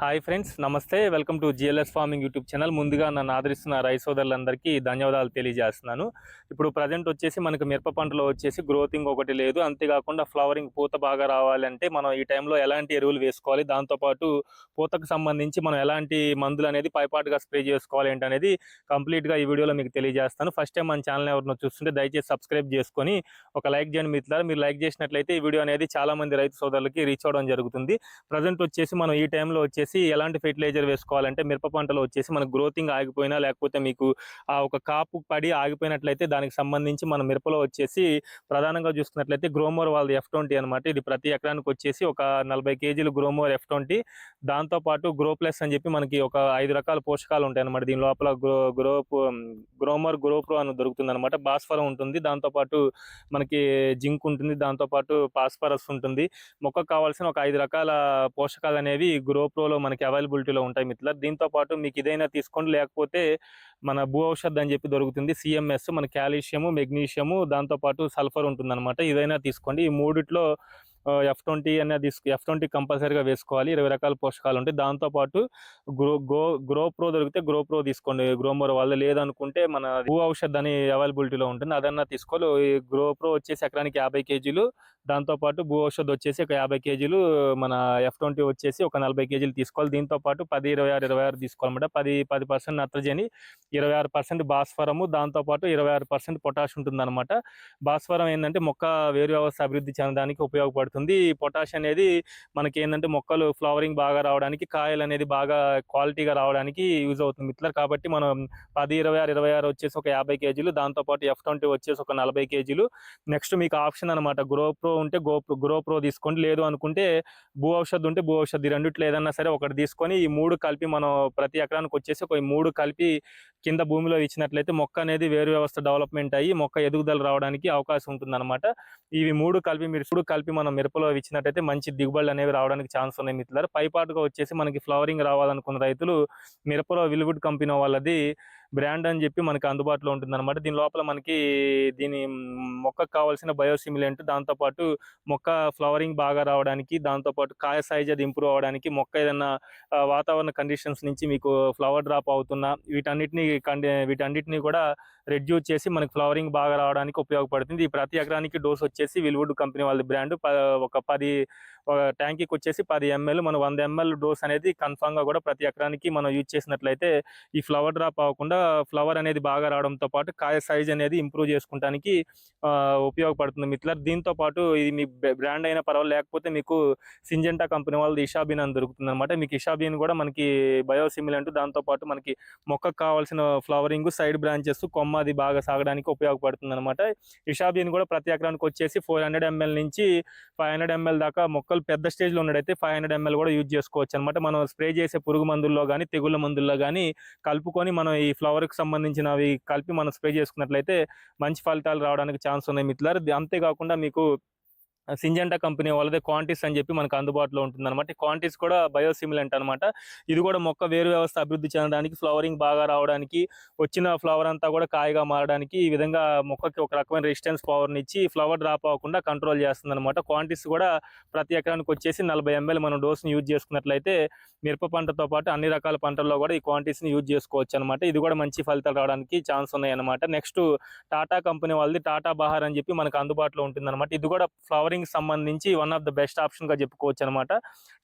Hi friends నమస్తే. Welcome to GLS farming YouTube channel. ముందుగా నన్ను ఆదరిస్తున్న రైస్ సోదరులందరికీ ధన్యవాదాలు తెలియజేస్తున్నాను. ఇప్పుడు ప్రజెంట్ వచ్చేసి మనకు మిరప పంటలో వచ్చేసి గ్రోతింగ్ ఒకటి లేదు. అంతేకాకుండా ఫ్లవరింగ్ పూత బాగా రావాలంటే మనం ఈ టైంలో ఎలాంటి ఎరువులు వేసుకోవాలి? దాంతోపాటు పూతకు సంబంధించి మనం ఎలాంటి మందులు అనేది పైపాటుగా స్ప్రే చేసుకోవాలి ఏంటనేది కంప్లీట్గా ఈ వీడియోలో మీకు తెలియజేస్తాను. ఫస్ట్ టైం మన ఛానల్ ఎవరినో చూస్తుంటే దయచేసి సబ్స్క్రైబ్ చేసుకొని ఒక లైక్ చేయండి మిత్రులారా. మీరు లైక్ చేసినట్లయితే ఈ వీడియో అనేది చాలా మంది రైతు సోదరులకి రీచ్ అవ్వడం జరుగుతుంది. ప్రజెంట్ వచ్చేసి మనం ఈ టైంలో వచ్చేసి ఎలాంటి ఫెర్టిలైజర్ వేసుకోవాలంటే మిరప పంటలో వచ్చేసి మన గ్రోతింగ్ ఆగిపోయినా లేకపోతే మీకు ఆ ఒక కాపు పడి ఆగిపోయినట్లయితే దానికి సంబంధించి మన మిరపలో వచ్చేసి ప్రధానంగా చూసుకున్నట్లయితే గ్రోమోర్ వాళ్ళది ఎఫ్ ట్వంటీ అనమాట ఇది ప్రతి ఎకరానికి వచ్చేసి ఒక నలభై కేజీలు గ్రోమోర్ ఎఫ్ ట్వంటీ. దాంతోపాటు గ్రో ప్లస్ అని చెప్పి మనకి ఒక ఐదు రకాల పోషకాలు ఉంటాయి అనమాట దీని లోపల గ్రో గ్రో గ్రోమర్ గ్రోప్రో అని దొరుకుతుంది అనమాట భాస్వరం ఉంటుంది దాంతోపాటు మనకి జింక్ ఉంటుంది. దాంతోపాటు పాస్పరస్ ఉంటుంది. మొక్కకు కావాల్సిన ఒక ఐదు రకాల పోషకాలు అనేవి గ్రోప్రోలో మనకి అవైలబిలిటీలో ఉంటాయి మిత్రుల దీంతో పాటు మీకు ఇదైనా తీసుకోండి లేకపోతే మన భూ ఔషధ అని చెప్పి దొరుకుతుంది సిఎంఎస్ మన కాల్షియము మెగ్నీషియము దాంతోపాటు సల్ఫర్ ఉంటుందన్నమాట. ఇదైనా తీసుకోండి. ఈ మూడిట్లో ఎఫ్ ట్వంటీ అనేది తీసుకు ఎఫ్ ట్వంటీ కంపల్సరీగా వేసుకోవాలి. ఇరవై రకాల పోషకాలు ఉంటాయి. దాంతోపాటు గ్రో గో గ్రో ప్రో దొరికితే గ్రో ప్రో తీసుకోండి. గ్రోమోర్ వాళ్ళు లేదనుకుంటే మన భూ ఔషధ అని అవైలబిలిటీలో ఉంటుంది. అదన్నా తీసుకోవాలి. ఈ గ్రో ప్రో వచ్చేసి ఎకరానికి యాభై కేజీలు దాంతోపాటు భూ ఔషధ వచ్చేసి ఒక యాభై కేజీలు మన ఎఫ్ ట్వంటీ వచ్చేసి ఒక నలభై కేజీలు తీసుకోవాలి. దీంతో పాటు పది ఇరవై ఆరు ఇరవై ఆరు తీసుకోవాలన్నమాట. పది పది పర్సెంట్ నత్రజని ఇరవై ఆరు పర్సెంట్ భాస్వరము దాంతోపాటు ఇరవై ఆరు పర్సెంట్ పొటాష్ ఉంటుందన్నమాట. భాస్వరం ఏంటంటే మొక్క వేరు వ్యవస్థ అభివృద్ధి చెందడానికి ఉపయోగపడుతుంది. ఈ పొటాష్ అనేది మనకి ఏంటంటే మొక్కలు ఫ్లవరింగ్ బాగా రావడానికి కాయలు అనేది బాగా క్వాలిటీగా రావడానికి యూజ్ అవుతుంది ఇట్లా కాబట్టి మనం పది ఇరవై ఆరు ఇరవై ఆరు వచ్చేసి ఒక యాభై కేజీలు దాంతోపాటు ఎఫ్ ట్వంటీ వచ్చేసి ఒక నలభై కేజీలు. నెక్స్ట్ మీకు ఆప్షన్ అనమాట గ్రో ప్రో ఉంటే గో గ్రోప్రో తీసుకోండి. లేదు అనుకుంటే భూ ఔషధ్ ఉంటే భూ ఔషధి ఈ రెండిట్లో ఏదన్నా సరే ఒకటి తీసుకొని ఈ మూడు కలిపి మనం ప్రతి ఎకరానికి వచ్చేసి ఒక మూడు కలిపి కింద భూమిలో ఇచ్చినట్లయితే మొక్క అనేది వేరు వ్యవస్థ డెవలప్మెంట్ అయ్యి మొక్క ఎదుగుదల రావడానికి అవకాశం ఉంటుంది ఇవి మూడు కలిపి మీరు మూడు కలిపి మనం మిరపలో ఇచ్చినట్టయితే మంచి దిగుబడులు అనేవి రావడానికి ఛాన్స్ ఉన్నాయి మిత్రులారు. పైపాటుగా వచ్చేసి మనకి ఫ్లవరింగ్ రావాలనుకున్న రైతులు మిరపలో విలువుడ్ కంపెనీ వాళ్ళది బ్రాండ్ అని చెప్పి మనకి అందుబాటులో ఉంటుంది అనమాట దీని లోపల మనకి దీని మొక్కకు కావాల్సిన బయోసిమిలెంట్ దాంతోపాటు మొక్క ఫ్లవరింగ్ బాగా రావడానికి దాంతోపాటు కాయ సైజ్ అది ఇంప్రూవ్ అవ్వడానికి మొక్క ఏదైనా వాతావరణ కండిషన్స్ నుంచి మీకు ఫ్లవర్ డ్రాప్ అవుతున్నా వీటన్నిటిని కండి వీటన్నిటిని కూడా రెడ్యూస్ చేసి మనకు ఫ్లవరింగ్ బాగా రావడానికి ఉపయోగపడుతుంది. ఈ ప్రతి ఎకరానికి డోస్ వచ్చేసి విల్వుడ్ కంపెనీ వాళ్ళ బ్రాండ్. ఒక పది ట్యాంకీకి వచ్చేసి పది ఎంఎల్ మనం వంద ఎంఎల్ డోస్ అనేది కన్ఫామ్గా కూడా ప్రతి ఎకరానికి మనం యూజ్ చేసినట్లయితే ఈ ఫ్లవర్ డ్రాప్ అవ్వకుండా ఫ్లవర్ అనేది బాగా రావడంతో పాటు కాయ సైజ్ అనేది ఇంప్రూవ్ చేసుకుంటానికి ఆ, ఉపయోగపడుతుంది మిత్రులారు. దీంతో పాటు ఇది మీ బ్రాండ్ అయినా పర్వాలేదు లేకపోతే మీకు సింజెంటా కంపెనీ వాళ్ళది ఇషాబీన్ అని దొరుకుతుంది అనమాట మీకు ఇషాబీన్ కూడా మనకి బయోసిమిలెంట్ దాంతో పాటు మనకి మొక్కకు కావాల్సిన ఫ్లవరింగ్ సైడ్ బ్రాంచెస్ కొమ్మ అది బాగా సాగడానికి ఉపయోగపడుతుంది అనమాట ఇషాబీన్ కూడా ప్రతి ఎకరానికి వచ్చేసి ఫోర్ హండ్రెడ్ ఎంఎల్ నుంచి ఫైవ్ హండ్రెడ్ ఎంఎల్ దాకా మొక్కలు పెద్ద స్టేజ్లో ఉన్నట్టయితే ఫైవ్ హండ్రెడ్ ఎంఎల్ కూడా యూజ్ చేసుకోవచ్చు అనమాట మనం స్ప్రే చేసే పురుగు మందుల్లో కానీ తెగుళ్ళ మందుల్లో కానీ కలుపుకొని మనం ఈ ఫ్లవర్కి సంబంధించినవి కలిపి మనం స్ప్రే చేసుకున్నట్లయితే మంచి ఫలితాలు రావడానికి ఛాన్స్ ఉన్నాయి మిత్రులారు. అంతేకాకుండా మీకు సింజెంటా కంపెనీ వాళ్ళదే క్వాంటిస్ అని చెప్పి మనకు అందుబాటులో ఉంటుంది అనమాట క్వాంటిస్ కూడా బయోసిమిలెంట్ అనమాట ఇది కూడా మొక్క వేరు వ్యవస్థ అభివృద్ధి చెందడానికి ఫ్లవరింగ్ బాగా రావడానికి వచ్చిన ఫ్లవర్ అంతా కూడా కాయగా మారడానికి ఈ విధంగా మొక్కకి ఒక రకమైన రెసిస్టెన్స్ పవర్ని ఇచ్చి ఫ్లవర్ డ్రాప్ అవ్వకుండా కంట్రోల్ చేస్తుంది అనమాట క్వాంటిస్ కూడా ప్రతి ఎకరానికి వచ్చేసి నలభై ఎంఎల్ మనం డోస్ని యూజ్ చేసుకున్నట్లయితే మిరప పంటతో పాటు అన్ని రకాల పంటల్లో కూడా ఈ క్వాంటిటీస్ని యూజ్ చేసుకోవచ్చు అనమాట ఇది కూడా మంచి ఫలితాలు రావడానికి ఛాన్స్ ఉన్నాయి అనమాట నెక్స్ట్ టాటా కంపెనీ వాళ్ళది టాటా బహార్ అని చెప్పి మనకు అందుబాటులో ఉంటుంది అనమాట ఇది కూడా ఫ్లవరింగ్ సంబంధించి వన్ ఆఫ్ ద బెస్ట్ ఆప్షన్గా చెప్పుకోవచ్చు అనమాట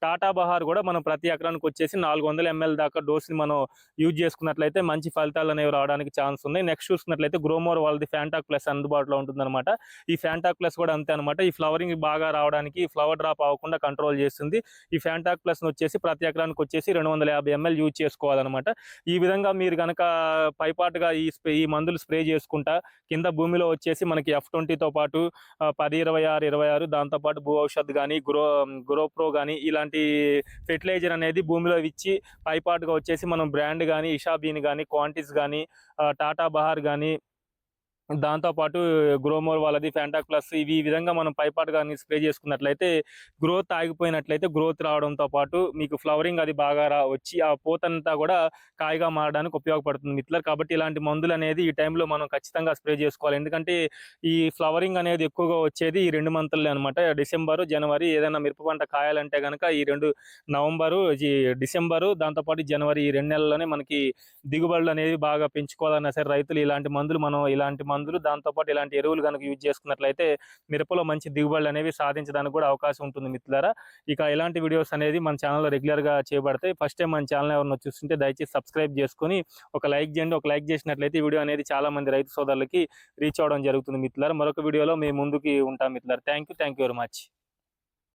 టాటా బహార్ కూడా మనం ప్రతి ఎకరానికి వచ్చేసి నాలుగు వందల ఎంఎల్ దాకా డోస్ని మనం యూజ్ చేసుకున్నట్లయితే మంచి ఫలితాలు అనేవి రావడానికి ఛాన్స్ ఉన్నాయి నెక్స్ట్ చూసుకున్నట్లయితే గ్రోమోర్ వాళ్ళది ఫ్యాంటాక్ ప్లస్ అందుబాటులో ఉంటుందన్నమాట ఈ ఫ్యాంటాక్ ప్లస్ కూడా అంతే అనమాట. ఈ ఫ్లవరింగ్ బాగా రావడానికి ఫ్లవర్ డ్రాప్ అవ్వకుండా కంట్రోల్ చేస్తుంది. ఈ ఫ్యాంటాక్ ప్లస్ వచ్చేసి ప్రతి ఎకరానికి వచ్చేసి రెండు వందల యాభై ఎంఎల్ యూజ్ చేసుకోవాలన్నమాట ఈ విధంగా మీరు కనుక పైపాటుగా ఈ స్ప్రే ఈ మందులు స్ప్రే చేసుకుంటా కింద భూమిలో వచ్చేసి మనకి ఎఫ్ ట్వంటీతో పాటు పది ఇరవై ఆరు ఇరవై ఆరు దాంతోపాటు భూ ఔషధ్ కానీ గ్రో గ్రోప్రో కానీ ఇలాంటి ఫెర్టిలైజర్ అనేది భూమిలో ఇచ్చి పైపాటుగా వచ్చేసి మనం బ్రాండ్ కానీ ఇషాబీన్ కానీ క్వాంటిస్ కానీ టాటా బహార్ కానీ దాంతోపాటు గ్రోమోర్ వాళ్ళది ఫ్యాంటా ప్లస్ ఇవి ఈ విధంగా మనం పైపాటు కానీ స్ప్రే చేసుకున్నట్లయితే గ్రోత్ ఆగిపోయినట్లయితే గ్రోత్ రావడంతో పాటు మీకు ఫ్లవరింగ్ అది బాగా వచ్చి ఆ పూతంతా కూడా కాయగా మారడానికి ఉపయోగపడుతుంది మిత్లర్ కాబట్టి ఇలాంటి మందులు అనేది ఈ టైంలో మనం ఖచ్చితంగా స్ప్రే చేసుకోవాలి. ఎందుకంటే ఈ ఫ్లవరింగ్ అనేది ఎక్కువగా వచ్చేది ఈ రెండు మంత్లే అనమాట. డిసెంబర్ జనవరి ఏదైనా మిరప పంట కాయాలంటే కనుక ఈ రెండు నవంబరు ఈ డిసెంబరు దాంతోపాటు జనవరి ఈ రెండు నెలల్లోనే మనకి దిగుబడులు అనేది బాగా పెంచుకోవాలన్నా సరే రైతులు ఇలాంటి మందులు మనం ఇలాంటి మందులు దాంతోపాటు ఇలాంటి ఎరువులు కనుక యూజ్ చేసుకున్నట్లయితే మిరపలో మంచి దిగుబడులు అనేవి సాధించడానికి కూడా అవకాశం ఉంటుంది మిత్రులారా. ఇక ఇలాంటి వీడియోస్ అనేది మన ఛానల్లో రెగ్యులర్గా చేయబడతాయి. ఫస్ట్ టైం మన ఛానల్ ఎవరైనా చూస్తుంటే దయచేసి సబ్స్క్రైబ్ చేసుకొని ఒక లైక్ చేయండి. ఒక లైక్ చేసినట్లయితే ఈ వీడియో అనేది చాలా మంది రైతు సోదరులకి రీచ్ అవ్వడం జరుగుతుంది మిత్రులారా. మరొక వీడియోలో మేము ముందుకి ఉంటాం మిత్రులారా. Thank you thank you very much